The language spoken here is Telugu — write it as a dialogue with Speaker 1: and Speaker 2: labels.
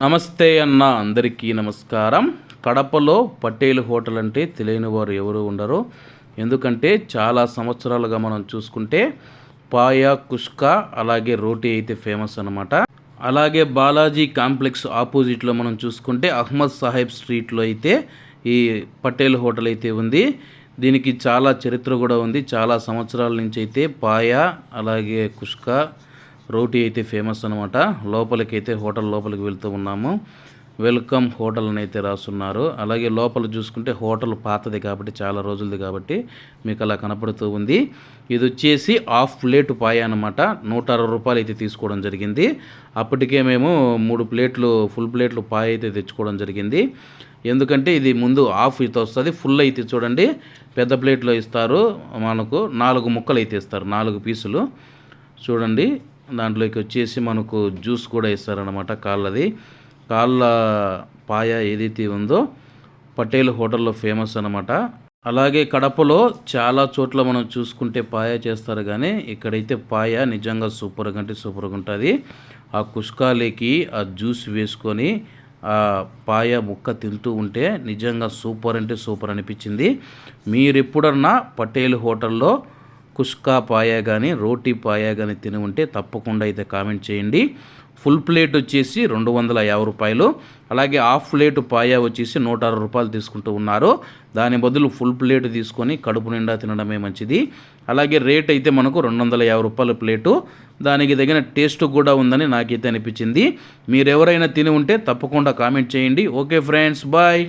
Speaker 1: నమస్తే అన్న అందరికీ నమస్కారం. కడపలో పటేల్ హోటల్ అంటే తెలియని వారు ఎవరు ఉండరు. ఎందుకంటే చాలా సంవత్సరాలుగా మనం చూసుకుంటే పాయా కుష్కా అలాగే రోటీ అయితే ఫేమస్ అనమాట అలాగే బాలాజీ కాంప్లెక్స్ ఆపోజిట్లో మనం చూసుకుంటే అహ్మద్ సాహెబ్ స్ట్రీట్లో అయితే ఈ పటేల్ హోటల్ అయితే ఉంది. దీనికి చాలా చరిత్ర కూడా ఉంది. చాలా సంవత్సరాల నుంచి అయితే పాయా అలాగే కుష్కా రోటీ అయితే ఫేమస్ అనమాట లోపలికైతే హోటల్ లోపలికి వెళ్తూ ఉన్నాము. వెల్కమ్ హోటల్ అని అయితే రాస్తున్నారు అలాగే లోపల చూసుకుంటే హోటల్ పాతది కాబట్టి చాలా రోజులది కాబట్టి మీకు అలా కనపడుతూ ఉంది. ఇది వచ్చేసి హాఫ్ ప్లేట్ పాయ అనమాట నూట అరవై రూపాయలు అయితే తీసుకోవడం జరిగింది. అప్పటికే మేము మూడు ప్లేట్లు ఫుల్ ప్లేట్లు పాయ అయితే తెచ్చుకోవడం జరిగింది. ఎందుకంటే ఇది ముందు హాఫ్ అయితే వస్తుంది ఫుల్ అయితే చూడండి. పెద్ద ప్లేట్లో ఇస్తారు మనకు నాలుగు ముక్కలు అయితే ఇస్తారు నాలుగు పీసులు. చూడండి. దాంట్లోకి వచ్చేసి మనకు జ్యూస్ కూడా ఇస్తారనమాట కాళ్ళది. కాళ్ళ పాయ ఏదైతే ఉందో పటేల్ హోటల్లో ఫేమస్ అనమాట అలాగే కడపలో చాలా చోట్ల మనం చూసుకుంటే పాయ చేస్తారు కానీ ఇక్కడైతే పాయ నిజంగా సూపర్గా అంటే సూపర్గా ఉంటుంది. ఆ కుష్కాలేకి ఆ జ్యూస్ వేసుకొని ఆ పాయ ముక్క తింటూ ఉంటే నిజంగా సూపర్ అంటే సూపర్ అనిపించింది. మీరు ఎప్పుడన్నా పటేల్ హోటల్లో కుష్కా పాయా కానీ రోటీ పాయా కానీ తిని ఉంటే తప్పకుండా అయితే కామెంట్ చేయండి. ఫుల్ ప్లేట్ వచ్చేసి రెండు వందల యాభై రూపాయలు. అలాగే హాఫ్ ప్లేట్ పాయా వచ్చేసి నూట అరవై రూపాయలు తీసుకుంటూ ఉన్నారు. దాని బదులు ఫుల్ ప్లేట్ తీసుకొని కడుపు నిండా తినడమే మంచిది. అలాగే రేట్ అయితే మనకు రెండు వందల యాభై రూపాయల ప్లేటు. దానికి తగిన టేస్ట్ కూడా ఉందని నాకైతే అనిపించింది. మీరెవరైనా తిని ఉంటే తప్పకుండా కామెంట్ చేయండి. Okay friends bye.